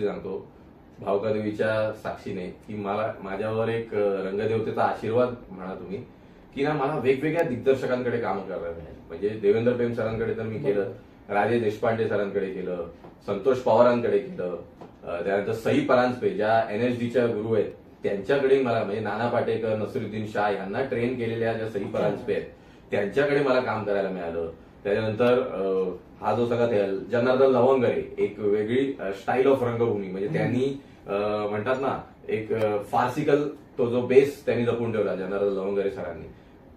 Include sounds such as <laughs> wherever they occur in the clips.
सांगतो. भावकादेवीच्या साक्षीने की मला माझ्यावर एक रंगदेवतेचा आशीर्वाद म्हणा तुम्ही की ना मला वेगवेगळ्या दिग्दर्शकांकडे काम करायला मिळाली. म्हणजे देवेंद्र प्रेम सरांकडे तर मी केलं राजे देशपांडे सरांकडे केलं संतोष पवारांकडे केलं त्यानंतर सई परांजपे ज्या एनएसडीच्या गुरु आहेत त्यांच्याकडे मला म्हणजे नाना पाटेकर नसरुद्दीन शाह यांना ट्रेन केलेल्या ज्या सई परांजपे आहेत त्यांच्याकडे मला काम करायला मिळालं. त्याच्यानंतर हा जो सगळा जनार्दन लवंगरे एक वेगळी स्टाईल ऑफ रंगभूमी. म्हणजे त्यांनी म्हणतात ना एक फार्सिकल तो जो बेस त्यांनी जपून ठेवला जनार्दन लवंगरे सरांनी.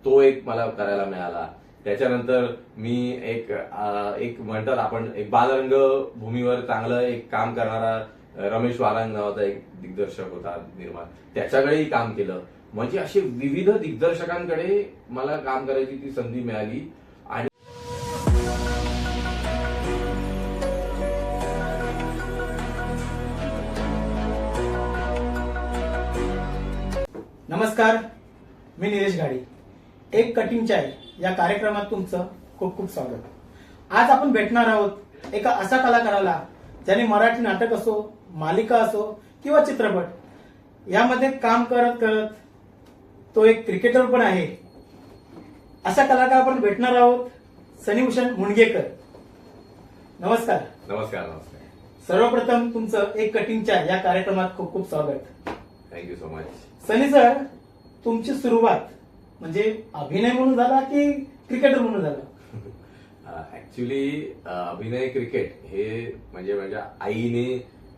तो एक मला करायला मिळाला. त्याच्यानंतर मी एक अ, एक म्हणतात आपण एक बालरंग भूमीवर चांगलं एक काम करणारा रमेश वारांग नावाचा एक दिग्दर्शक होता निर्माण. त्याच्याकडेही काम केलं. म्हणजे असे विविध दिग्दर्शकांकडे मला काम करायची ती संधी मिळाली. आणि नमस्कार मी निलेश गाडी एक कटिंग चाय या कार्यक्रमात तुमचं खूप खूप स्वागत. आज आपण भेटणार आहोत एका असा कलाकाराला ज्याने मराठी नाटक असो मालिका असो किंवा चित्रपट यामध्ये काम करत करत तो एक क्रिकेटर पण आहे. अशा कलाकार आपण भेटणार आहोत सनीभूषण मुणगेकर नमस्कार. नमस्कार नमस्कार. सर्वप्रथम तुमचं एक कटिंग चाय या कार्यक्रमात खूप खूप स्वागत. Thank you so much Sunny sir तुमची सुरुवात म्हणजे अभिनय म्हणून झाला की क्रिकेटर म्हणून झाला? <laughs> ऍक्च्युली अभिनय क्रिकेट हे म्हणजे माझ्या आईने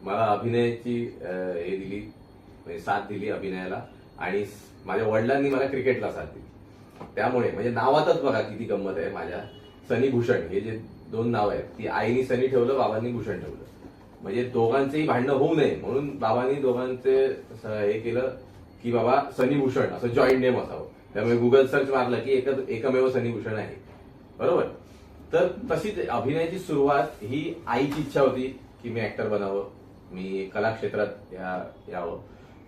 मला अभिनयाची हे दिली म्हणजे साथ दिली अभिनयाला आणि माझ्या वडिलांनी मला क्रिकेटला साथ दिली. त्यामुळे म्हणजे नावातच बघा किती गंमत आहे माझ्या. सनी भूषण हे जे दोन नाव आहेत ती आईनी सनी ठेवलं बाबांनी भूषण ठेवलं. म्हणजे दोघांचेही भांडणं होऊ नये म्हणून बाबांनी दोघांचे हे केलं. की बाबा सनी भूषण असं जॉईंट नेम असावं. त्यामुळे गुगल सर्च मारलं की एकच एकमेव सनी भूषण आहे. बरोबर? तर तशीच अभिनयाची सुरुवात ही आईची इच्छा होती की मी ऍक्टर बनावं मी कलाक्षेत्रात या यावं.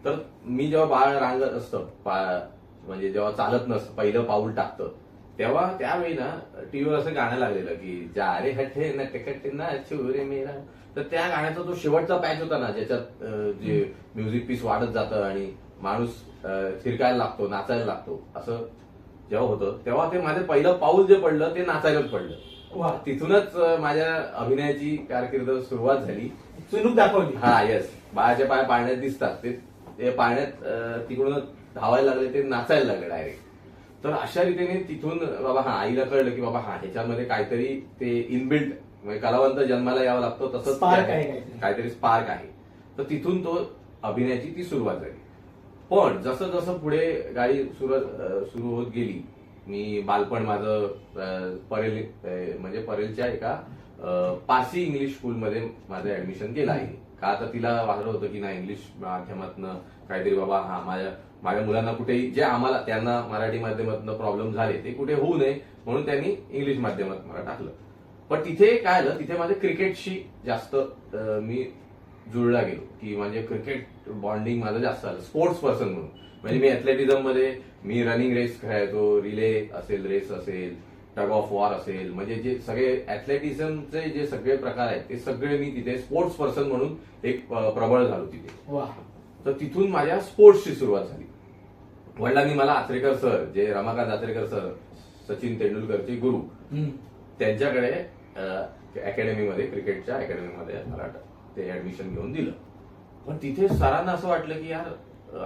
तर मी जेव्हा बाळ रांगत असतं म्हणजे जेव्हा चालत नसतं पहिलं पाऊल टाकतं तेव्हा त्यावेळी ना टीव्हीवर असं गाणं लागलेलं की जा रे हठे न टिकट ना रे मेरा. तर त्या गाण्याचा जो शेवटचा पॅच होता ना ज्याच्यात जे म्युझिक पीस वाढत जातं आणि माणूस अं, थिरकायला लागतो नाचायला लागतो. असं जेव्हा होतं तेव्हा ते माझं पहिलं पाऊल जे पडलं ते नाचायलाच पडलं. तिथूनच माझ्या अभिनयाची कारकीर्द सुरुवात झाली. चुनूक दाखवली. हा येस बाळाचे पाय पाण्यात दिसतात. ते ते पाण्यात अं, तिकडून धावायला लागले ते नाचायला लागले डायरेक्ट तर अशा रीतीने तिथून बाबा हा आईला कळलं की बाबा हा ह्याच्यामध्ये काहीतरी ते इनबिल्ट म्हणजे कलावंत जन्माला यावं लागतो तसंच. काहीतरी. स्पार्क आहे. तर तिथून तो अभिनयाची ती सुरुवात झाली. पण जसं जसं पुढे गाडी सुरू सुरू होत गेली मी बालपण माझं परेल म्हणजे परेलच्या एका पासी इंग्लिश स्कूलमध्ये माझं ऍडमिशन केलं आहे. का तर तिला वाटलं होतं की नाही इंग्लिश माध्यमातनं काहीतरी बाबा हा माझ्या माझ्या मुलांना कुठेही जे आम्हाला त्यांना मराठी माध्यमातून प्रॉब्लेम झाले ते कुठे होऊ नये म्हणून त्यांनी इंग्लिश माध्यमात मला टाकलं. पण तिथे काय झालं तिथे माझं क्रिकेटशी जास्त मी जुळला गेलो. की म्हणजे क्रिकेट बॉन्डिंग माझं जास्त झालं. स्पोर्ट्स पर्सन म्हणून. म्हणजे मी ऍथलेटिझममध्ये मी रनिंग रेस खेळायचो रिले असेल रेस असेल टग ऑफ वॉर असेल. म्हणजे जे सगळे ऍथलेटिझमचे जे सगळे प्रकार आहेत ते सगळे मी तिथे स्पोर्ट्स पर्सन म्हणून एक प्रबळ झालो तिथे. तर तिथून माझ्या स्पोर्ट्सची सुरुवात झाली. वडिलांनी मला आचरेकर सर जे रमाकांत आचरेकर सर सचिन तेंडुलकरचे गुरु. त्यांच्याकडे अकॅडमीमध्ये क्रिकेटच्या अकॅडमीमध्ये मला ते ऍडमिशन घेऊन दिलं. पण तिथे सरांना असं वाटलं की यार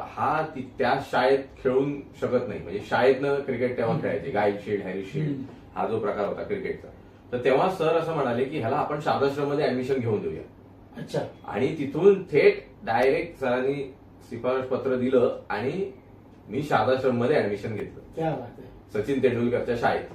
हा त्या शाळेत खेळून शकत नाही. म्हणजे शाळेतनं क्रिकेट तेव्हा खेळायचे. गाईड शील्ड हॅरी शील्ड हम्म. हा जो प्रकार होता क्रिकेटचा तर तेव्हा सर असं म्हणाले की ह्याला आपण शारदाश्रममध्ये ऍडमिशन घेऊन देऊया. अच्छा. आणि तिथून थेट डायरेक्ट सरांनी शिफारस पत्र दिलं आणि मी शारदाश्रममध्ये ऍडमिशन घेतलं सचिन तेंडुलकरच्या शाळेत.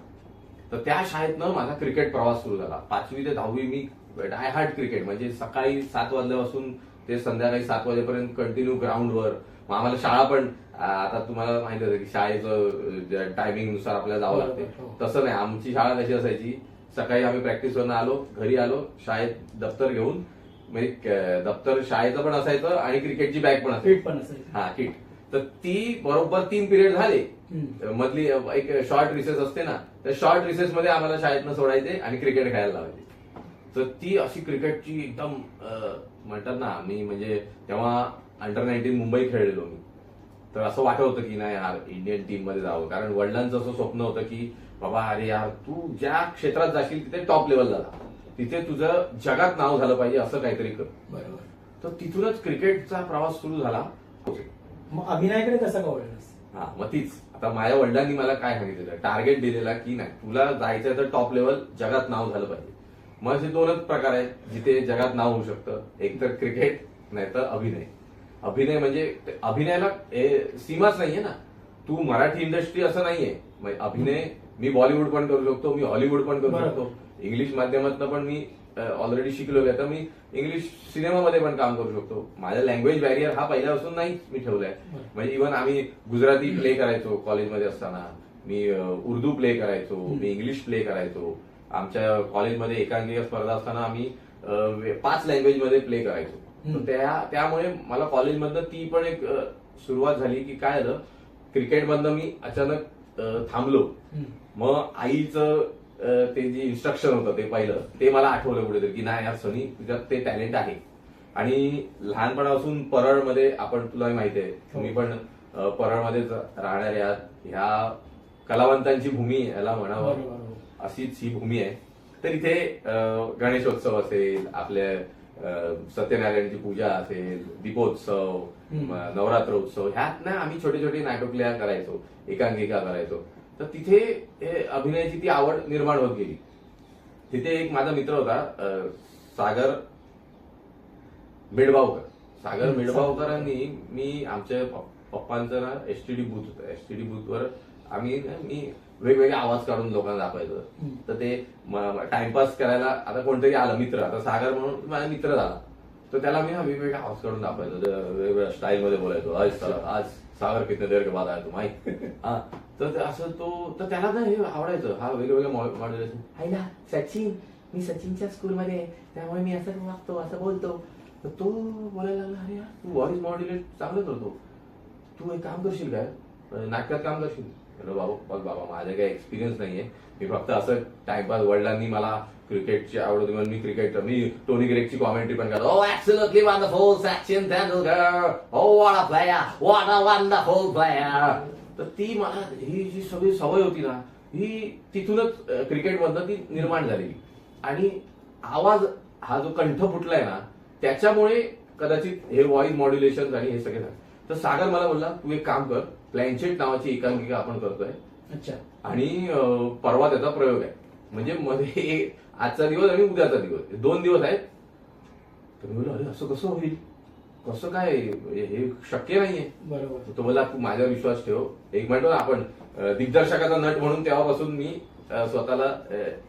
तर त्या शाळेतनं माझा क्रिकेट प्रवास सुरू झाला. पाचवी ते दहावी मी डाय हार्ड क्रिकेट म्हणजे सकाळी सात वाजल्यापासून ते संध्याकाळी सात वाजेपर्यंत कंटिन्यू ग्राउंडवर मग आम्हाला शाळा पण आता तुम्हाला माहिती आहे की शाळेचं टायमिंगनुसार आपल्याला जावं लागते. हो. तसं नाही. आमची शाळा कशी असायची. सकाळी आम्ही प्रॅक्टिसवरनं आलो घरी आलो शाळेत दप्तर घेऊन म्हणजे दप्तर शाळेचं पण असायचं आणि क्रिकेटची बॅग पण असायची. हा किट तर ती बरोबर तीन पिरियड झाले. मधली एक शॉर्ट रिसेस असते ना त्या शॉर्ट रिसेस मध्ये आम्हाला शाळेतनं सोडायचे आणि क्रिकेट खेळायला लावायचे. तर ती अशी क्रिकेटची एकदम म्हणतात ना मी म्हणजे तेव्हा अंडर नाईन्टीन मुंबई खेळलेलो मी. तर असं वाटत होतं की नाही यार इंडियन टीममध्ये जावं. कारण वडिलांचं असं स्वप्न होतं की बाबा अरे यार तू ज्या क्षेत्रात जाशील तिथे टॉप लेवलला जा. तिथे तुझं जगात नाव झालं पाहिजे असं काहीतरी कर. बरोबर. तर तिथूनच क्रिकेटचा प्रवास सुरू झाला. मग अभिनयाकडे कसं का वळलंस हा मग तीच. आता माझ्या वडिलांनी मला काय सांगितलेलं? टार्गेट दिलेला की नाही तुला जायचंय तर टॉप लेवल जगात नाव झालं पाहिजे. मग असे दोनच प्रकार आहेत जिथे जगात नाव होऊ शकतं. एक तर क्रिकेट नाही तर अभिनय. अभिनय म्हणजे अभिनयाला सीमाच नाहीये ना. तू मराठी इंडस्ट्री असं नाहीये. अभिनय मी बॉलिवूड पण करू शकतो मी हॉलिवूड पण करू. शकतो. इंग्लिश माध्यमातून पण मी ऑलरेडी शिकलेलो आहे तर मी इंग्लिश सिनेमामध्ये पण काम करू शकतो. माझा लँग्वेज बॅरियर हा पहिल्यापासून नाही मी ठेवलाय. म्हणजे इव्हन आम्ही गुजराती प्ले करायचो कॉलेजमध्ये असताना. मी उर्दू प्ले करायचो मी इंग्लिश प्ले करायचो. आमच्या कॉलेजमध्ये एकांकिका स्पर्धा असताना आम्ही पाच लँग्वेजमध्ये प्ले करायचो. त्या त्यामुळे मला कॉलेजमधनं ती पण एक सुरुवात झाली की काय झालं क्रिकेटमधनं मी अचानक थांबलो. मग आईचं ते जे इन्स्ट्रक्शन होतं ते पहिलं ते मला आठवलं कुठेतरी की नाही यार सनी तुझ्यात ते टॅलेंट आहे. आणि लहानपणापासून परळमध्ये आपण तुलाही माहिती आहे तुम्ही पण परळमध्येच आहात ह्या कलावंतांची भूमी याला म्हणावं. अशीच ही भूमी आहे तर इथे गणेशोत्सव असेल आपल्या सत्यनारायणची पूजा असेल दीपोत्सव हम्म. म, नवरात्रोत्सव ह्यात ना आम्ही छोटे छोटे नाटकल्या करायचो एकांकिका करायचो. तर तिथे अभिनयाची ती आवड निर्माण होत गेली. तिथे एक माझा मित्र होता सागर मिडबावकर. सागर मिडबावकरांनी मी आमच्या पप्पांचं ना एसटीडी बूथ होतं. एसटीडी बूथवर आम्ही मी वेगवेगळे आवाज काढून लोकांना दाखवायचो. तर ते टाइमपास करायला आता कोणतरी आलं मित्र. आता सागर म्हणून माझा मित्र झाला. तर त्याला मी हा वेगवेगळे आवाज काढून दाखवायचो. वेगवेगळ्या स्टाईल मध्ये बोलायचो आज आज सागर कितने देर के बाद आया तुम माहिती? <laughs> हा. तर ते असं तो तर त्याला ना हे आवडायचं. हा वेगवेगळे मॉड्युलेशन. आईला सचिन मी सचिनच्या स्कूलमध्ये आहे, त्यामुळे मी असं वागतो असं बोलतो. तर तो बोलायला लागला अरे तू व्हॉइस मॉड्युलेट चांगलं करतो तू एक काम करशील काय नाटकात काम करशील. म्हणलं बाबा बघ बाबा माझा काही एक्सपिरियन्स नाहीये. मी फक्त असं टाइमपास वडिलांनी मला क्रिकेटची आवड होती म्हणून मी क्रिकेट मी टोनी ग्रेकची कॉमेंट्री पण करतो. Oh, absolutely wonderful, Sachin Tendulkar. Oh, player a player. What a तर ती मला ही जी सगळी सवय होती ना ही तिथूनच क्रिकेट मधनं ती निर्माण झालेली. आणि आवाज हा जो कंठ फुटलाय ना त्याच्यामुळे कदाचित हे व्हॉइस मॉड्युलेशन आणि हे सगळे तर सागर मला बोलला तू एक काम कर प्लॅनचेट नावाची एकांकिका आपण करतोय. अच्छा. आणि परवा त्याचा प्रयोग आहे. म्हणजे मध्ये आजचा दिवस आणि उद्याचा दिवस. दोन दिवस आहेत. तर मी अरे असं कसं होईल? कसं काय? हे हे शक्य नाहीये. बरोबर. तो बोला माझ्यावर विश्वास ठेव. एक म्हणतो ना आपण दिग्दर्शकाचा नट म्हणून तेव्हापासून मी स्वतःला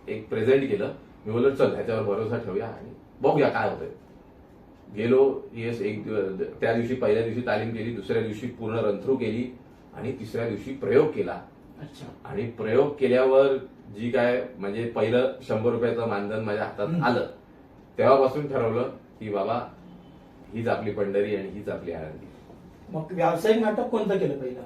एक प्रेझेंट केलं. मी बोललो चल ह्याच्यावर भरोसा ठेवूया आणि बघूया काय होतंय. गेलो येस एक दिवस त्या दिवशी पहिल्या दिवशी तालीम केली दुसऱ्या दिवशी पूर्ण रनथ्रू केली. आणि तिसऱ्या दिवशी प्रयोग केला. अच्छा. आणि प्रयोग केल्यावर जी काय म्हणजे पहिलं शंभर रुपयाचं मानधन माझ्या हातात. आलं. तेव्हापासून ठरवलं की बाबा हीच आपली पंढरी आणि हीच आपली आळंदी. मग व्यावसायिक नाटक कोणतं केलं पहिलं?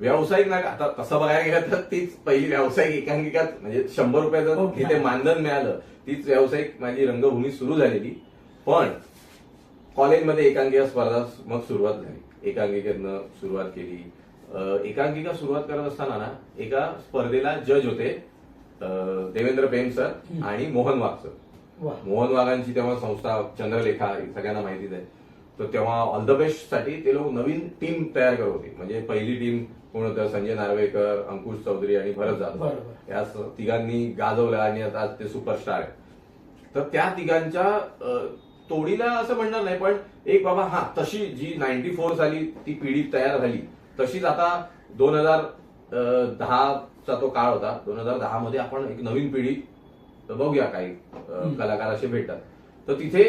व्यावसायिक नाटक आता तसं बघायला गेलं तर तीच पहिली व्यावसायिक एकांकिकात म्हणजे शंभर रुपयाचं ओके. जिथे मानधन मिळालं तीच व्यावसायिक माझी रंगभूमी सुरू झालेली. पण कॉलेजमध्ये एकांकिका स्पर्धा मग सुरुवात झाली. एकांकिकेतनं सुरुवात केली. एकांकिका सुरुवात करत असताना ना एका स्पर्धेला जज होते देवेंद्र प्रेम सर. आणि मोहन वाघ सर. मोहन वाघांची तेव्हा संस्था चंद्रलेखा सगळ्यांना माहितीच आहे. तर तेव्हा ऑल द बेस्टसाठी ते लोक नवीन टीम तयार करत होते. म्हणजे पहिली टीम कोण होतं? संजय नार्वेकर अंकुश चौधरी आणि भरत जाधव. या तिघांनी गाजवलं आणि आता आज ते सुपरस्टार आहेत. तर त्या तिघांच्या तोडीला असं म्हणणार नाही पण एक बाबा हा तशी जी नाईन्टी फोर साली ती पिढी तयार झाली तशीच आता दोन हजार दहाचा तो काळ होता. दोन हजार दहा मध्ये आपण एक नवीन पिढी बघूया काही. कलाकार असे भेटतात. तर तिथे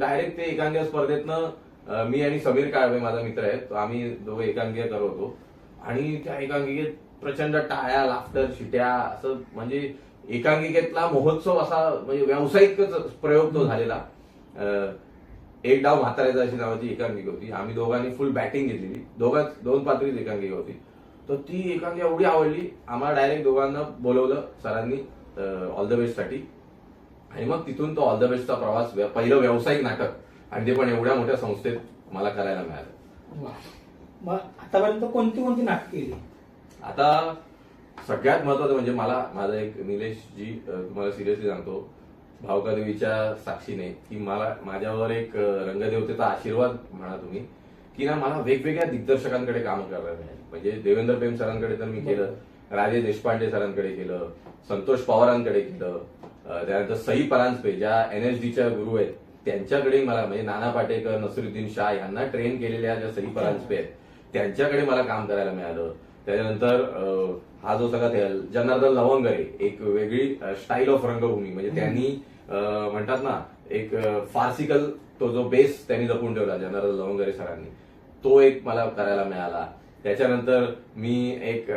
डायरेक्ट ते एकांकिका स्पर्धेतनं मी आणि समीर काळवे माझा मित्र आहे तो आम्ही दोघे एकांकिका करत होतो. आणि त्या एकांकिकेत प्रचंड टाळ्या लाफ्टर शिट्या असं म्हणजे एकांकिकेतला महोत्सव असा म्हणजे व्यावसायिकच प्रयोग तो झालेला. एक डाव म्हाताऱ्याचा अशी नावाची एकांकिका होती. आम्ही दोघांनी फुल बॅटिंग घेतलेली. दोघांच दोन पात्रीच एकांकिका होती. तर ती एकांकिका एवढी आवडली आम्हाला डायरेक्ट दोघांना बोलवलं सरांनी ऑल द बेस्टसाठी. आणि मग तिथून तो ऑल द बेस्टचा प्रवास पहिलं व्यावसायिक नाटक. आणि ते पण एवढ्या मोठ्या संस्थेत मला करायला मिळालं. मग आतापर्यंत कोणती कोणती नाटक केली? आता सगळ्यात महत्वाचं म्हणजे मला माझा एक निलेश जी तुम्हाला सिरियसली सांगतो. भावकादेवीच्या साक्षीने की मला माझ्यावर एक रंगदेवतेचा आशीर्वाद म्हणा तुम्ही की ना मला वेगवेगळ्या दिग्दर्शकांकडे काम करायला मिळाली. म्हणजे देवेंद्र प्रेम सरांकडे तर मी केलं राजेश देशपांडे सरांकडे केलं संतोष पवारांकडे केलं त्यानंतर सई परांजपे ज्या एनएसडीच्या गुरु आहेत त्यांच्याकडे मला म्हणजे नाना पाटेकर नसरुद्दीन शाह यांना ट्रेन केलेल्या ज्या सई परांजपे आहेत त्यांच्याकडे मला काम करायला मिळालं. त्याच्यानंतर हा जो सगळा जनार्दन लवंगरे एक वेगळी स्टाईल ऑफ रंगभूमी म्हणजे त्यांनी म्हणतात ना एक फार्सिकल तो जो बेस त्यांनी जपून ठेवला जनरल लवंगरे सरांनी तो एक मला करायला मिळाला. त्याच्यानंतर मी एक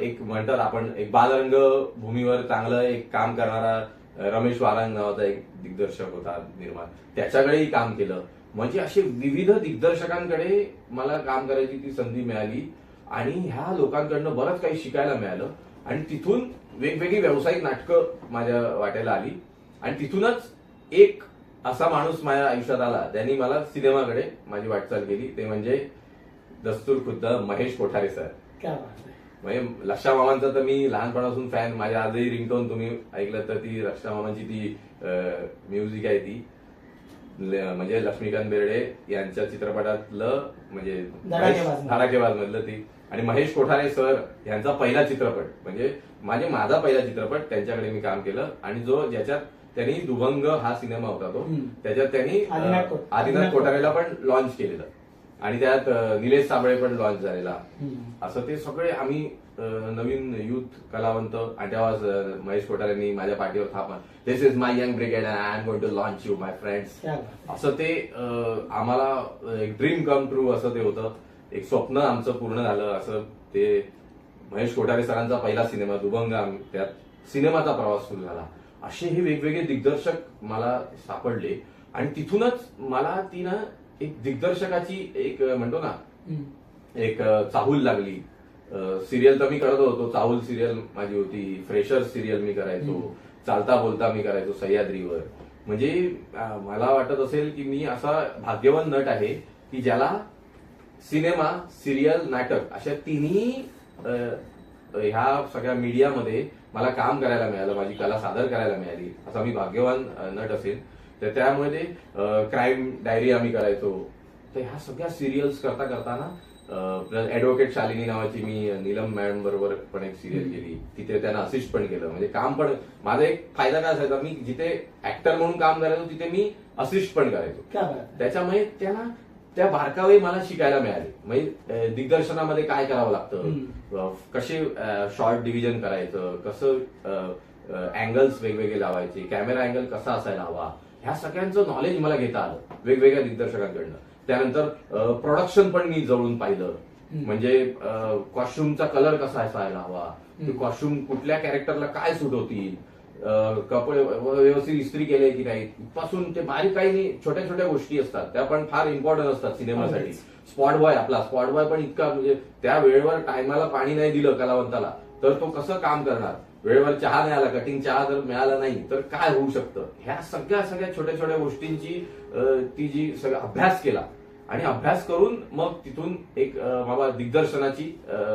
एक म्हणतात आपण एक बालरंग भूमीवर चांगलं एक काम करणारा रमेश वारांग नावाचा एक दिग्दर्शक होता निर्माण. त्याच्याकडेही काम केलं. म्हणजे असे विविध दिग्दर्शकांकडे मला काम करायची ती संधी मिळाली आणि ह्या लोकांकडनं बरंच काही शिकायला मिळालं. आणि तिथून वेगवेगळी व्यावसायिक नाटकं माझ्या वाट्याला आली. आणि तिथूनच एक असा माणूस माझ्या आयुष्यात आला त्यांनी मला सिनेमाकडे माझी वाटचाल केली. ते म्हणजे दस्तूर खुद्द महेश कोठारे सर. म्हणजे लक्षा मामांचा तर मी लहानपणापासून फॅन माझ्या आजही रिंगटोन तुम्ही ऐकलं तर ती लक्षा मामांची ती म्युझिक आहे ती. म्हणजे लक्ष्मीकांत बेर्डे यांच्या चित्रपटातलं म्हणजे. धडाकेबाज मधलं. ती. आणि महेश कोठारे सर यांचा पहिला चित्रपट म्हणजे माझे माझा पहिला चित्रपट त्यांच्याकडे मी काम केलं. आणि जो ज्याच्यात त्यांनी दुभंग हा सिनेमा होता तो. त्याच्यात त्यांनी आदिनाथ कोट- आदिनाथ आदिनाथ कोठारेला पण लॉन्च केलेलं. आणि त्यात निलेश साबळे पण लॉन्च झालेला. असं ते सगळे आम्ही नवीन युथ कलावंत अ, महेश कोठारेंनी माझ्या पाठीवर थाप this is my young brigade I am going to launch you my friends. असं ते आम्हाला एक ड्रीम कम ट्रू असं ते होतं. एक स्वप्न आमचं पूर्ण झालं असं ते महेश कोठारे सरांचा पहिला सिनेमा दुभंग आम- त्यात सिनेमाचा प्रवास सुरू झाला. असे हे वेगवेगळे दिग्दर्शक मला सापडले. आणि तिथूनच मला ती ना एक दिग्दर्शकाची एक म्हणतो ना. एक चाहूल लागली. सिरियल तर मी करत होतो. चाहूल सिरियल माझी होती. फ्रेशर सिरियल मी करायचो. चालता बोलता मी करायचो सह्याद्रीवर. म्हणजे मला वाटत असेल की मी असा भाग्यवान नट आहे की ज्याला सिनेमा सिरियल नाटक अशा तिन्ही अ, ह्या सगळ्या मीडियामध्ये मला काम करायला मिळालं माझी कला सादर करायला मिळाली. असा मी भाग्यवान नट असेल. तर त्यामुळे ते क्राईम डायरी आम्ही करायचो. तर ह्या सगळ्या सिरियल्स करता करताना ऍडव्होकेट शालिनी नावाची मी नीलम मॅडम बरोबर पण एक सिरियल केली. तिथे त्यांना असिस्ट पण केलं. म्हणजे काम पण माझा एक फायदा काय असायचा मी जिथे ऍक्टर म्हणून काम करायचो तिथे मी असिस्ट पण करायचो. त्याच्यामुळे त्यांना त्या बारकावे मला शिकायला मिळाले. म्हणजे दिग्दर्शनामध्ये काय करावं लागतं? कसे शॉर्ट डिव्हिजन करायचं? कसं अँगल्स वेगवेगळे लावायचे? कॅमेरा अँगल कसा असायला हवा? ह्या सगळ्यांचं नॉलेज मला घेता आलं वेगवेगळ्या दिग्दर्शकांकडनं. त्यानंतर प्रोडक्शन पण मी जवळून पाहिलं. म्हणजे कॉस्ट्युमचा कलर कसा असायला हवा. कॉस्ट्युम कुठल्या कॅरेक्टरला काय सूट होतील? कपडे व्यवस्थित इस्त्री केले की नाही पासून ते बारीक काही छोट्या छोट्या गोष्टी असतात. त्या पण फार इम्पॉर्टंट असतात सिनेमासाठी. स्पॉट बॉय आपला स्पॉट बॉय पण इतका म्हणजे त्या वेळेवर टायमाला पाणी नाही दिलं कलावंताला. तर तो कसं काम करणार? वेळेवर चहा नाही आला कटिंग चहा जर मिळाला नाही तर काय होऊ शकतं? ह्या सगळ्या सगळ्या छोट्या छोट्या गोष्टींची ती जी सगळा अभ्यास केला. आणि अभ्यास करून मग तिथून एक बाबा दिग्दर्शनाची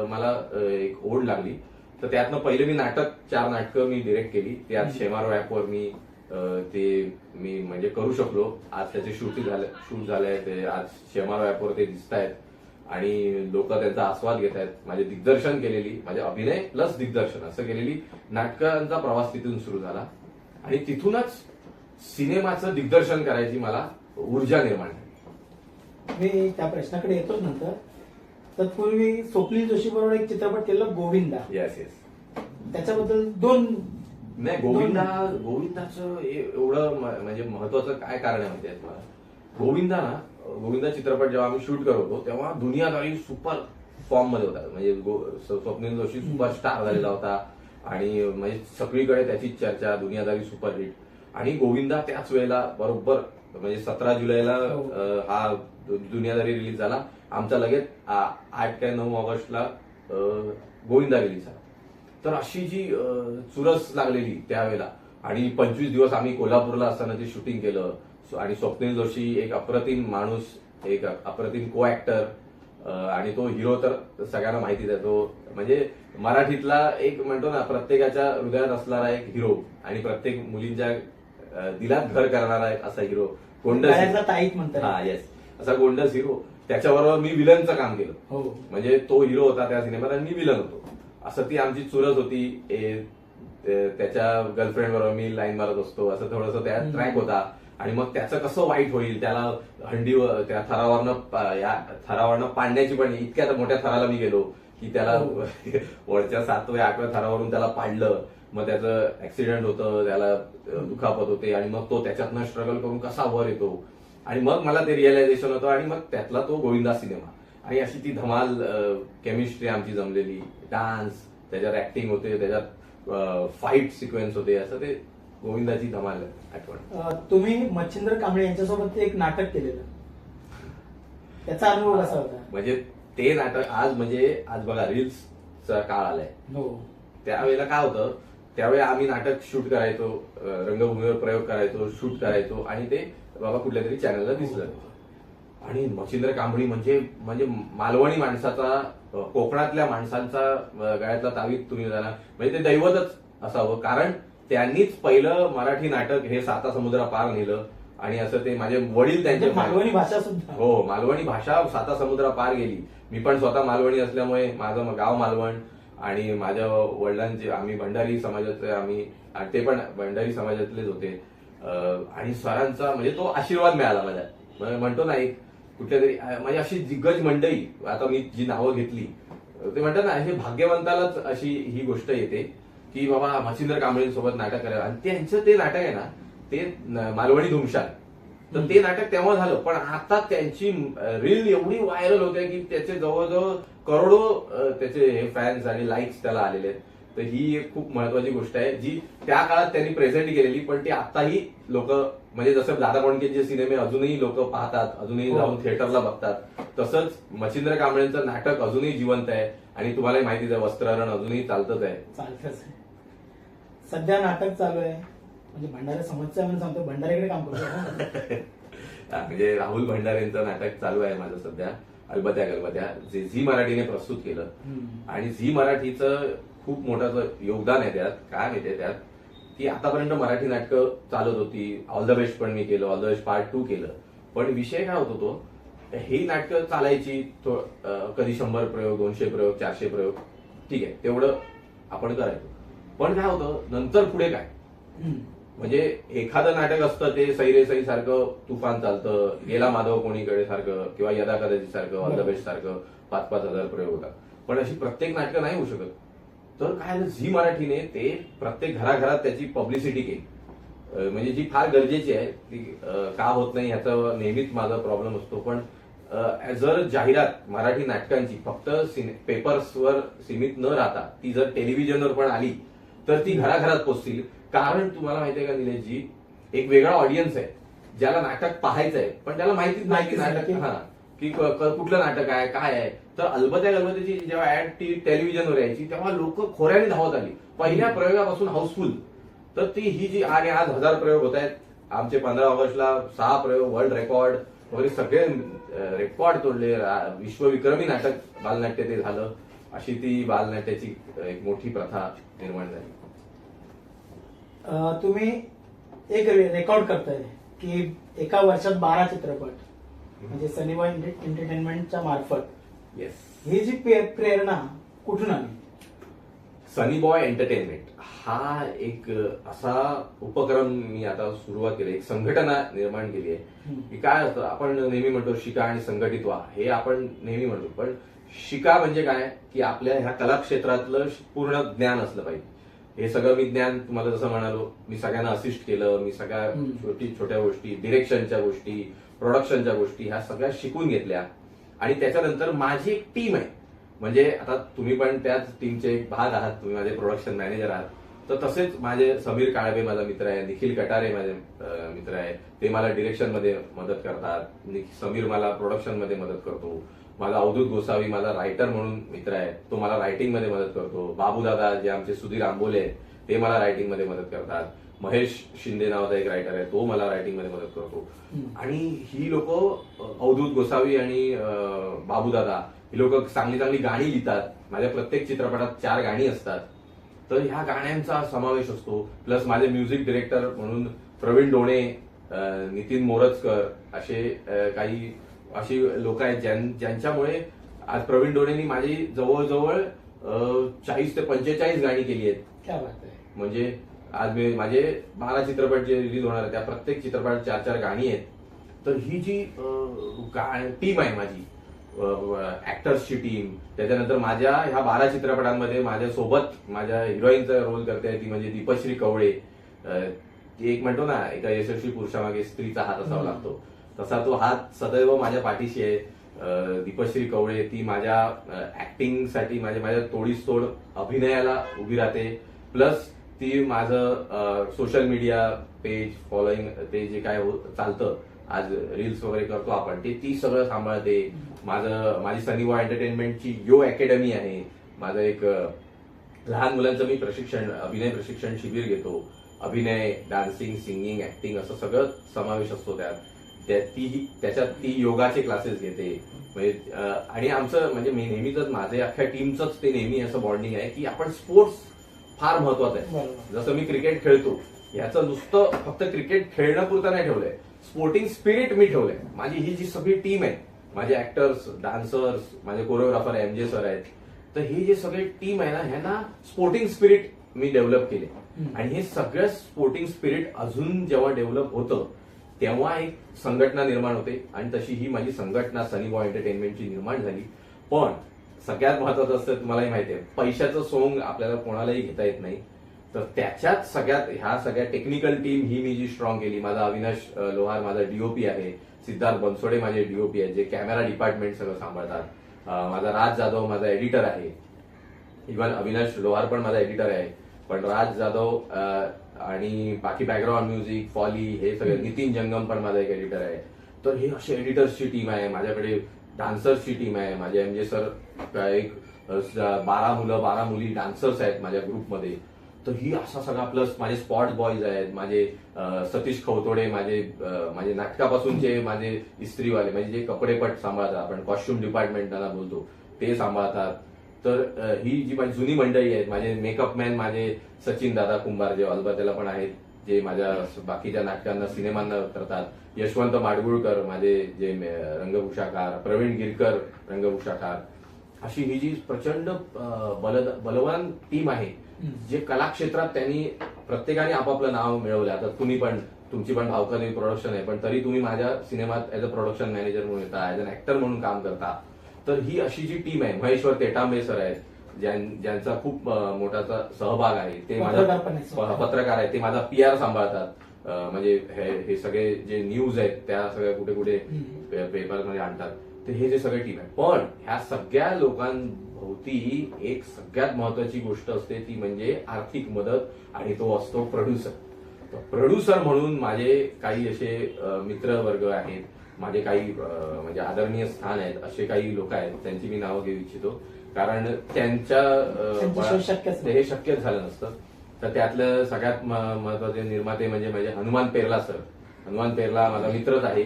मला एक ओढ लागली. तर त्यातनं पहिले मी नाटक चार नाटकं मी डिरेक्ट केली. ते आज शेमारो ॲपवर मी ते मी म्हणजे करू शकलो. आज त्याचे शूट झाले शूट झाले ते आज शेमारो ॲपवर ते दिसत आहेत आणि लोक त्यांचा आस्वाद घेत आहेत. माझे दिग्दर्शन केलेली माझे अभिनय प्लस दिग्दर्शन असं केलेली नाटकांचा प्रवास तिथून सुरू झाला. आणि तिथूनच सिनेमाचं दिग्दर्शन करायची मला ऊर्जा निर्माण झाली. मी त्या प्रश्नाकडे येतोच नंतर. तत्पूर्वी स्वप्नील जोशी बरोबर एक चित्रपट केला गोविंदा. येस येस त्याच्याबद्दल दोन नाही गोविंदा गोविंदाचं एवढं म्हणजे महत्वाचं काय कारण आहे माहिती तुम्हाला? गोविंदा ना गोविंदा चित्रपट जेव्हा आम्ही शूट करत होतो तेव्हा दुनियादारी सुपर फॉर्ममध्ये होता. म्हणजे स्वप्नील जोशी सुपर स्टार झालेला होता. आणि म्हणजे सगळीकडे त्याचीच चर्चा दुनियादारी सुपर हिट. आणि गोविंदा त्याच वेळेला बरोबर म्हणजे सतरा जुलैला हो. हा दुनियादारी रिलीज झाला. आमचा लगेच आठ ते नऊ ऑगस्टला अ, गोविंदा रिलीज झाला तर अशी जी चुरस लागलेली त्यावेळेला आणि पंचवीस दिवस आम्ही कोल्हापूरला असताना ते शूटिंग केलं. आणि स्वप्नील जोशी एक अप्रतिम माणूस एक अप्रतिम को ऍक्टर आणि तो हिरो तर सगळ्यांना माहितीच आहे. तो म्हणजे मराठीतला एक म्हणतो ना प्रत्येकाच्या हृदयात असणारा एक हिरो आणि प्रत्येक मुलींच्या दिलात घर करणारा एक असा हिरो गोंडस ताईत म्हणतात. हा येस असा गोंडस हिरो त्याच्याबरोबर मी विलनचं काम केलं. हो. म्हणजे तो हिरो होता त्या सिनेमात आणि मी विलन होतो. असं ती आमची चुरस होती. त्याच्या गर्लफ्रेंड बरोबर मी लाईन मारत असतो. असं थोडंसं त्या. ट्रॅक होता. आणि मग त्याचं कसं वाईट होईल त्याला हंडीवर त्या थरावरनं या थरावरनं पाडण्याची पण इतक्या मोठ्या थराला मी गेलो की त्याला हो. <laughs> वरच्या सातव्या आठव्या थरावरून त्याला पाडलं. मग त्याचं ऍक्सिडेंट होतं त्याला दुखापत होते आणि मग तो त्याच्यातनं स्ट्रगल करून कसा वर येतो. आणि मग मला ते रिअलायझेशन होतं आणि मग त्यातला तो गोविंदा सिनेमा. आणि अशी ती धमाल केमिस्ट्री आमची जमलेली. डान्स त्याच्यात ऍक्टिंग होते त्याच्यात फाईट सिक्वेन्स होते असं ते गोविंदाची धमाल आठवण. तुम्ही मच्छिंद्र कांबळे यांच्यासोबत एक नाटक केलेलं. त्याचा अनुभव कसा होता? म्हणजे ते नाटक आज म्हणजे आज बघा रील्सचा काळ आलाय. हो. त्यावेळेला काय होतं त्यावेळी आम्ही नाटक शूट करायचो रंगभूमीवर प्रयोग करायचो शूट करायचो आणि ते बाबा कुठल्या तरी चॅनलला दिसलं. आणि मच्छिंद्र कांबळी म्हणजे म्हणजे मालवणी माणसाचा कोकणातल्या माणसांचा गळ्यातला तावीत तुम्ही जाणार म्हणजे ते दैवतच असावं. कारण त्यांनीच पहिलं मराठी नाटक हे साता समुद्रा पार नेलं आणि असं ते माझे वडील म्हणजे त्यांचे मालवणी भाषा सुद्धा. हो मालवणी भाषा साता समुद्रा पार गेली. मी पण स्वतः मालवणी असल्यामुळे माझं गाव मालवण आणि माझ्या वडिलांचे आम्ही भंडारी समाजाचे आम्ही ते पण भंडारी समाजातलेच होते. आणि सरांचा म्हणजे तो आशीर्वाद मिळाला माझ्या. म्हणजे म्हणतो ना एक कुठल्या तरी म्हणजे अशी दिग्गज मंडळी आता मी जी नावं घेतली ते म्हणतात ना हे भाग्यवंतालाच अशी ही गोष्ट येते की बाबा मच्छिंद्र कांबळेंसोबत नाटक करायला. आणि त्यांचं ते नाटक आहे ना ते मालवणी धुमशाल. तर ते नाटक तेव्हा झालं पण आता त्यांची रील एवढी व्हायरल होते की त्याचे जवळजवळ करोडो त्याचे हे फॅन्स आणि लाईक्स त्याला आलेले आहेत. तर ही एक खूप महत्वाची गोष्ट आहे जी त्या काळात त्यांनी प्रेझेंट केलेली पण ती आताही लोक म्हणजे जसं दादा कोंडकेचे सिनेमे अजूनही लोक पाहतात अजूनही हो. जाऊन थिएटरला बघतात तसंच मच्छिंद्र कांबळेंचं नाटक अजूनही जिवंत आहे आणि तुम्हालाही माहितीच आहे वस्त्रहरण अजूनही चालतच आहे चालतच सध्या नाटक चालू आहे म्हणजे भंडारे समजचं म्हणून सांगतो भंडारेकडे काम करतो <laughs> म्हणजे राहुल भंडारेंचं नाटक चालू आहे माझं सध्या अलबत्या गलबत्या जे झी मराठीने प्रस्तुत केलं. आणि झी मराठीचं खूप मोठं योगदान आहे त्यात. काय माहितीये त्यात? की आतापर्यंत मराठी नाटकं चालत होती. ऑल द बेस्ट पण मी केलं. All the best part two केलं. पण विषय काय होतो तो? ही नाटकं चालायची कधी शंभर प्रयोग दोनशे प्रयोग चारशे प्रयोग ठीक आहे तेवढं आपण करायचो. पण काय होतं? नंतर पुढे काय. म्हणजे एखादं नाटक असतं ते सैरे सई सारखं तुफान चालतं. गेला माधव कोणीकडे सारखं किंवा यदा कदाचित सारखं ऑल द बेस्ट सारखं पाच पाच हजार प्रयोग होतात. पण अशी प्रत्येक नाटकं नाही होऊ शकत. तर काय झालं, झी मराठीने ते प्रत्येक घराघरात त्याची पब्लिसिटी केली. म्हणजे जी फार गरजेची आहे ती का होत नाही ह्याचा नेहमीच माझा प्रॉब्लेम असतो. पण जर जाहिरात मराठी नाटकांची फक्त पेपर्सवर सीमित न राहता ती जर टेलिव्हिजनवर पण आली तर ती घराघरात पोचतील. कारण तुम्हाला माहितीये का निलेशजी एक वेगळा ऑडियन्स आहे ज्याला नाटक पाहायचं आहे पण त्याला माहितीच नाही की नाटक की- हा क- कुठलं नाटक आहे काय आहे. तर अलबत्या गलबत्याची जेव्हा ऍड टी टेलिव्हिजनवर यायची तेव्हा लोक खोऱ्याने धावत आली. पहिल्या प्रयोगापासून हाऊसफुल तर ती ही जी आणि आज हजार प्रयोग होत आहेत. आमचे पंधरा ऑगस्टला सहा प्रयोग वर्ल्ड रेकॉर्ड वगैरे सगळे रेकॉर्ड तोडले. विश्वविक्रमी नाटक बालनाट्य ते झालं. अशी ती बालनाट्याची एक मोठी प्रथा निर्माण झाली. तुम्ही एक रेकॉर्ड करताय की एका वर्षात बारा चित्रपट. म्हणजे सनीवा एंटरटेनमेंटच्या मार्फत. येस ही जी पे- प्रेरणा कुठून आली? सनी बॉय एंटरटेनमेंट हा एक असा उपक्रम मी आता सुरुवात केली. एक संघटना निर्माण केली आहे. की काय असतं आपण नेहमी म्हणतो शिका आणि संघटित व्हा. हे आपण नेहमी म्हणतो. पण शिका म्हणजे काय? की आपल्या ह्या कला क्षेत्रातलं पूर्ण ज्ञान असलं पाहिजे. हे सगळं मी ज्ञान तुम्हाला जसं म्हणालो मी सगळ्यांना असिस्ट केलं मी सगळ्या हम्म. छोटी छोट्या गोष्टी डिरेक्शनच्या गोष्टी प्रोडक्शनच्या गोष्टी ह्या सगळ्या शिकून घेतल्या. आणि त्याच्यानंतर माझी एक टीम आहे. म्हणजे आता तुम्ही पण त्याच टीमचे एक भाग आहात. तुम्ही माझे प्रोडक्शन मॅनेजर आहात. तर तसेच माझे समीर काळबे माझा मित्र आहे. निखिल कटारे माझे मित्र आहे. ते मला डिरेक्शनमध्ये मदत करतात. समीर मला प्रोडक्शनमध्ये मदत करतो. माझा अवधूत गोसावी माझा रायटर म्हणून मित्र आहे. तो मला रायटिंगमध्ये मदत करतो. बाबू दादा जे आमचे सुधीर आंबोले आहेत, ते मला रायटिंगमध्ये मदत करतात. महेश शिंदे नावाचा एक रायटर आहे तो मला रायटिंगमध्ये मदत करतो. आणि ही लोक अवधूत गोसावी आणि बाबूदादा ही लोक चांगली चांगली गाणी लिहितात. माझ्या प्रत्येक चित्रपटात चार गाणी असतात. तर ह्या गाण्यांचा समावेश असतो. प्लस माझे म्युझिक डिरेक्टर म्हणून प्रवीण डोणे नितीन मोरजकर असे काही अशी लोक आहेत ज्यां- ज्यांच्यामुळे आज प्रवीण डोणेंनी माझी जवळजवळ चाळीस ते पंचेचाळीस गाणी केली आहेत. क्या बात आहे. म्हणजे आज मी माझे बारा चित्रपट जे रिलीज होणार आहेत त्या प्रत्येक चित्रपटात चार चार गाणी आहेत. तर ही जी टीम आहे माझी ऍक्टर्सची टीम त्याच्यानंतर माझ्या ह्या बारा चित्रपटांमध्ये माझ्या सोबत माझ्या हिरोईनचा रोल करते ती म्हणजे दीपश्री कवळे. ती एक म्हणतो ना एका यशस्वी पुरुषामागे स्त्रीचा हात असावा लागतो. तसा तो हात सदैव माझ्या पाठीशी आहे. दीपश्री कवळे ती माझ्या ऍक्टिंगसाठी माझ्या माझ्या तोडीस तोड अभिनयाला उभी राहते. प्लस ती माझं सोशल मीडिया पेज फॉलोईंग ते जे काय हो- चालतं आज रील्स वगैरे करतो आपण ते ती सगळं सांभाळते. माझं माझी सनिवा एंटरटेनमेंटची यो अकॅडमी आहे. माझं एक लहान मुलांचं मी प्रशिक्षण अभिनय प्रशिक्षण शिबिर घेतो. अभिनय डान्सिंग सिंगिंग ऍक्टिंग असं सगळं समावेश असतो त्यात. त्या ती त्याच्यात ती योगाचे क्लासेस घेते. म्हणजे आणि आमचं म्हणजे मी नेहमीच माझे अख्ख्या टीमचंच ते नेहमी असं बॉन्डिंग आहे की आपण स्पोर्ट्स फार महत्वाचं आहे. जसं मी क्रिकेट खेळतो ह्याचं नुसतं फक्त क्रिकेट खेळणं पुरतं नाही ठेवलंय. स्पोर्टिंग स्पिरिट मी ठेवलंय. माझी ही जी सगळी टीम आहे माझे ऍक्टर्स डान्सर्स माझे कोरिओग्राफर एम जे सर आहेत तर ही जी सगळी टीम आहे ना ह्यांना स्पोर्टिंग स्पिरिट मी डेव्हलप केले. आणि हे सगळं स्पोर्टिंग स्पिरिट अजून जेव्हा डेव्हलप होतं तेव्हा एक संघटना निर्माण होते. आणि तशी ही माझी संघटना सनी बॉय एंटरटेनमेंटची निर्माण झाली. पण सगळ्यात महत्वाचं असतं तुम्हालाही माहिती आहे पैशाचं सोंग आपल्याला कोणालाही घेता येत नाही. तर त्याच्यात सगळ्यात ह्या सगळ्या टेक्निकल टीम ही मी जी स्ट्रॉंग केली माझा अविनाश लोहार माझा डीओपी आहे सिद्धार्थ बनसोडे माझे डीओपी आहेत जे कॅमेरा डिपार्टमेंट सगळं सांभाळतात. माझा राज जाधव माझा एडिटर आहे. इव्हन अविनाश लोहार पण माझा एडिटर आहे. पण राज जाधव आणि बाकी बॅकग्राऊंड म्युझिक फॉली हे सगळे नितीन जंगम पण माझा एक एडिटर आहे. तर ही अशी एडिटर्सची टीम आहे माझ्याकडे डान्सर्सची टीम आहे माझे एम जे सर एक बारा मुलं बारा मुली डान्सर्स आहेत माझ्या ग्रुपमध्ये तर ही असा सगळा प्लस माझे स्पॉट बॉयज आहेत माझे सतीश खवतोडे माझे माझे नाटकापासूनचे माझे इस्त्रीवाले म्हणजे जे कपडेपट सांभाळतात आपण कॉस्ट्युम डिपार्टमेंट बोलतो ते सांभाळतात. तर ही जी माझी जुनी मंडळी आहेत माझे मेकअप मॅन माझे सचिन दादा कुंभार जे अलबत्याला पण आहेत जे माझ्या बाकीच्या नाटकांना सिनेमांना करतात. यशवंत माडगुळकर माझे जे रंगभूषाकार प्रवीण गिरकर रंगभूषाकार. अशी ही जी प्रचंड बल बलवान टीम आहे. जे कला क्षेत्रात त्यांनी प्रत्येकाने आपापलं नाव मिळवलं आता तुम्ही पण तुमची पण भावकरी प्रोडक्शन आहे पण तरी तुम्ही माझ्या सिनेमात ऍज अ प्रोडक्शन मॅनेजर म्हणून येता ऍज अन ऍक्टर म्हणून काम करता तर ही अशी जी टीम आहे महेश्वर तेटांबे सर आहेत ज्यां- ज्यांचा खूप अ, मोठाचा सहभाग आहे ते. माझा पत्रकार आहेत ते माझा पी आर सांभाळतात म्हणजे हे सगळे जे न्यूज आहेत त्या सगळ्या कुठे कुठे. पेपरमध्ये आणतात तर हे जे सगळे टीम आहे. पण ह्या सगळ्या लोकांभोवती एक सगळ्यात महत्वाची गोष्ट असते ती म्हणजे आर्थिक मदत आणि तो असतो प्रोड्युसर प्रोड्युसर म्हणून माझे काही असे मित्रवर्ग आहेत. माझे काही म्हणजे आदरणीय स्थान आहेत. असे काही लोक आहेत. त्यांची मी नावं घेऊ इच्छितो. कारण त्यांच्या. हे शक्यच झालं नसतं. तर त्यातलं सगळ्यात महत्त्वाचे निर्माते म्हणजे माझे हनुमान पेरला सर. हनुमान पेरला माझा मित्रच आहे.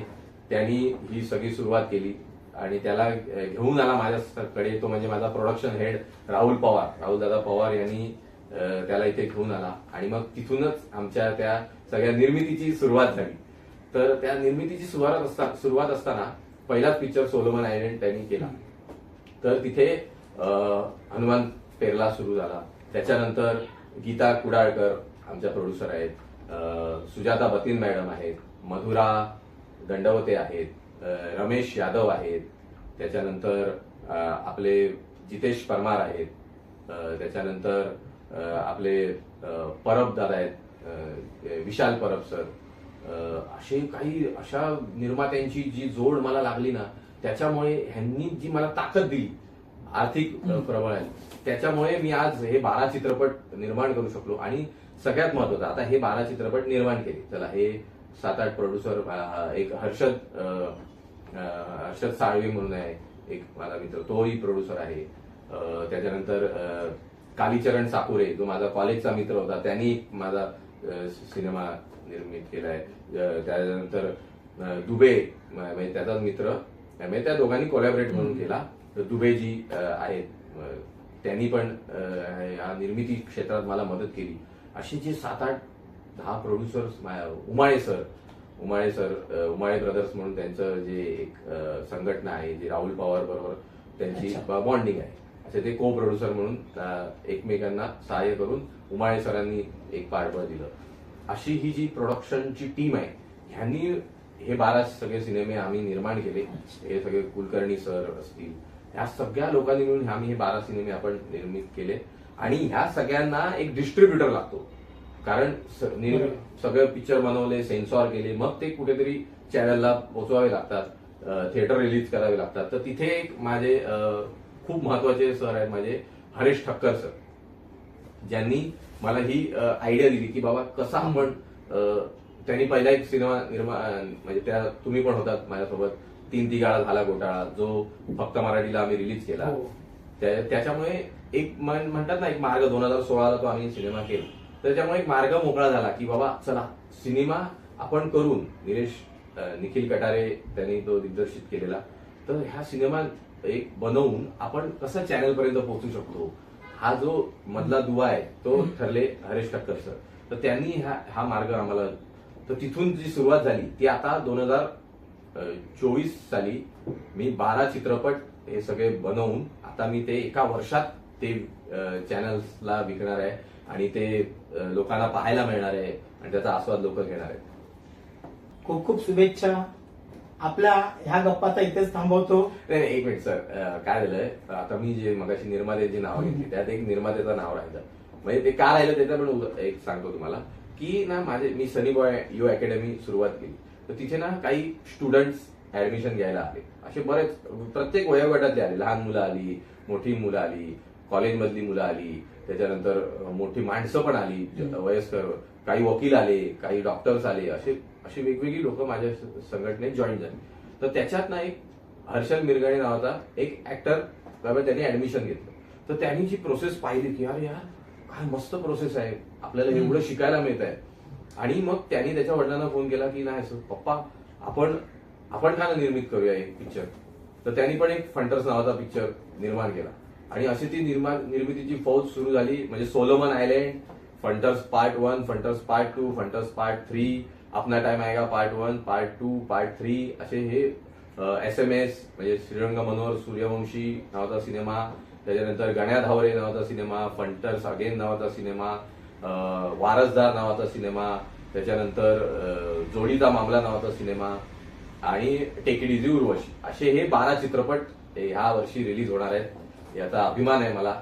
त्यांनी ही सगळी सुरुवात केली. आणि त्याला घेऊन आला माझ्याकडे तो म्हणजे माझा प्रोडक्शन हेड राहुल पवार. राहुल दादा पवार यांनी त्याला इथे घेऊन आला. आणि मग तिथूनच आमच्या त्या सगळ्या निर्मितीची सुरुवात झाली. तर त्या निर्मितीची सुरुवात असता सुरुवात असताना पहिलाच पिक्चर सोलोमन आयलंड त्यांनी केला. तर तिथे हनुमान पेरला सुरू झाला. त्याच्यानंतर गीता कुडाळकर आमच्या प्रोड्युसर आहेत. सुजाता बतीन मॅडम आहेत. मधुरा दंडवते आहेत. रमेश यादव आहेत. त्याच्यानंतर आपले जितेश परमार आहेत. त्याच्यानंतर आपले परब दादा आहेत. विशाल परब सर. असे काही अशा निर्मात्यांची जी जोड मला लागली ना त्याच्यामुळे ह्यांनी जी मला ताकद दिली आर्थिक प्रबळ आहे त्याच्यामुळे मी आज हे बारा चित्रपट निर्माण करू शकलो. आणि सगळ्यात महत्वाचं आता हे बारा चित्रपट निर्माण केले. चला हे सात आठ प्रोड्युसर एक हर्षद अ, अ, हर्षद साळवी म्हणून आहे एक माझा मित्र. तोही प्रोड्युसर आहे. त्याच्यानंतर कालीचरण साकुरे जो माझा कॉलेजचा मित्र होता त्यांनी माझा सिनेमा निर्मित केलाय अ, त्यानंतर अ, दुबे म्हणजे त्याचाच मित्र. म्हणजे त्या दोघांनी कोलॅबरेट म्हणून केला. तर दुबेजी आहेत. त्यांनी पण या निर्मिती क्षेत्रात मला मदत केली. अशी जे सात आठ दहा प्रोड्युसर्स उमाळे सर उमाळे सर उमाळे ब्रदर्स म्हणून त्यांचं जे एक संघटना आहे जी राहुल पवार बरोबर त्यांची. बॉन्डिंग आहे. असे ते को प्रोड्युसर म्हणून एकमेकांना सहाय्य करून उमाळे सरांनी एक पाठबळ दिलं. अशी ही जी प्रोडक्शनची टीम आहे ह्यांनी हे बारा सगळे सिनेमे आम्ही निर्माण केले. हे सगळे कुलकर्णी सर असतील ह्या सगळ्या लोकांनी मिळून आम्ही हे बारा सिनेमे आपण निर्मित केले. आणि ह्या सगळ्यांना एक डिस्ट्रीब्युटर लागतो. कारण. सगळं पिक्चर बनवले सेन्सॉर केले मग ते कुठेतरी चॅनलला पोचवावे लागतात थिएटर रिलीज करावे लागतात. तर तिथे एक माझे खूप महत्त्वाचे सर आहेत माझे हरेश ठक्कर सर ज्यांनी मला ही आयडिया दिली की बाबा कसा आपण अ, त्यांनी पहिला एक सिनेमा निर्माण म्हणजे त्या तुम्ही पण होतात माझ्यासोबत तीन तिगाळा झाला घोटाळा जो फक्त मराठीला आम्ही रिलीज केला. हो. त्या- त्याच्यामुळे एक म्हण- म्हणतात ना एक मार्ग दोन हजार सोळाला तो आम्ही सिनेमा केला. त्याच्यामुळे एक मार्ग मोकळा झाला की बाबा चला सिनेमा आपण करून निलेश निखिल कटारे त्यांनी तो दिग्दर्शित केलेला. तर ह्या सिनेमा एक बनवून आपण कसा चॅनल पर्यंत पोहोचू शकतो? हा जो मधला दुवा आहे तो ठरले हरेश ठक्कर सर. तर त्यांनी हा हा मार्ग आम्हाला तर तिथून जी सुरुवात झाली ती आता दोन हजार चोवीस साली मी बारा चित्रपट हे सगळे बनवून आता मी ते एका वर्षात ते चॅनल्सला विकणार आहे. आणि ते लोकांना पाहायला मिळणार आहे आणि त्याचा आस्वाद लोक घेणार आहेत. खूप खूप शुभेच्छा. आपल्या ह्या गप्पा इथेच थांबवतो. नाही नाही, एक मिनिट सर. काय झालंय? आता मी जे मगाशी निर्मात्याची नाव घेतली त्यात एक निर्मात्याचं नाव राहिलं. म्हणजे ते का राहिलं त्याचं पण एक सांगतो तुम्हाला. की ना माझे मी सनी बॉय यू अकॅडमी सुरुवात केली. तर तिथे ना काही स्टुडंट्स ऍडमिशन घ्यायला आले. असे बरेच प्रत्येक वयोगटातले आले. लहान मुलं आली मोठी मुलं आली कॉलेजमधली मुलं आली त्याच्यानंतर मोठी माणसं पण आली वयस्कर काही वकील आले काही डॉक्टर्स आले असे अशी वेगवेगळी लोक माझ्या संघटनेत जॉईन झाली. तर त्याच्यात ना एक हर्षल मिरगाणे नावाचा एक ऍक्टर त्यांनी ऍडमिशन घेतलं. तर त्यांनी जी प्रोसेस पाहिली की अरे यार काय मस्त प्रोसेस आहे. आपल्याला एवढं शिकायला मिळत आहे. आणि मग त्यांनी त्याच्या वडिलांना फोन केला की नाही सर पप्पा आपण आपण का निर्मित करूया एक पिक्चर तर त्यांनी पण एक फंटर्स नावाचा पिक्चर निर्माण केला. आणि अशी ती निर्माण निर्मितीची फौज सुरू झाली. म्हणजे सोलोमन आयलँड फंटर्स part one फंटर्स part two फंटर्स part three Apna time Aayega part one part two part three असे हे एस एम एस म्हणजे श्रीरंग मनोहर सूर्यवंशी नावाचा सिनेमा त्याच्यानंतर गण्या धावरे नावाचा सिनेमा फंटर्स अगेन नावाचा सिनेमा वारसदार नावाचा सिनेमा त्याच्यानंतर जोडीचा मामला नावाचा सिनेमा आणि टेकिडीजी उर्वशी. असे हे बारा चित्रपट ह्या वर्षी रिलीज होणार आहेत. याचा अभिमान आहे मला.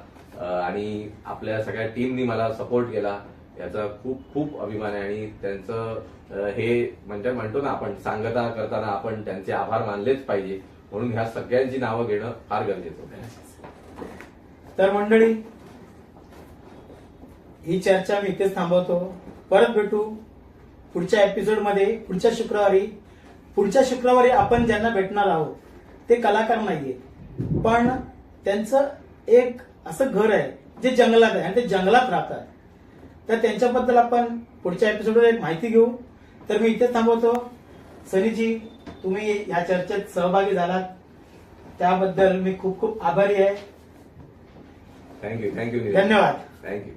आणि आपल्या सगळ्या टीमनी मला सपोर्ट केला. याचा खूप खूप अभिमान आहे. आणि त्यांचं हे म्हणजे म्हणतो ना आपण सांगता करताना आपण त्यांचे आभार मानलेच पाहिजे. म्हणून ह्या सगळ्यांची नावं घेणं फार गरजेचं तर मंडळी ही चर्चा मी इथेच थांबवतो. परत भेटू पुढच्या एपिसोडमध्ये पुढच्या शुक्रवारी. पुढच्या शुक्रवारी आपण ज्यांना भेटणार आहोत ते कलाकार नाहीये. पण त्यांचं एक असं घर आहे जे जंगलात आहे आणि ते जंगलात राहतात तर त्यांच्याबद्दल आपण पुढच्या एपिसोडवर एक माहिती घेऊ. तर मी इथेच थांबवतो. सनीजी तुम्ही या चर्चेत सहभागी झालात. त्याबद्दल मी खूप खूप आभारी आहे. थँक्यू थँक्यू धन्यवाद. थँक्यू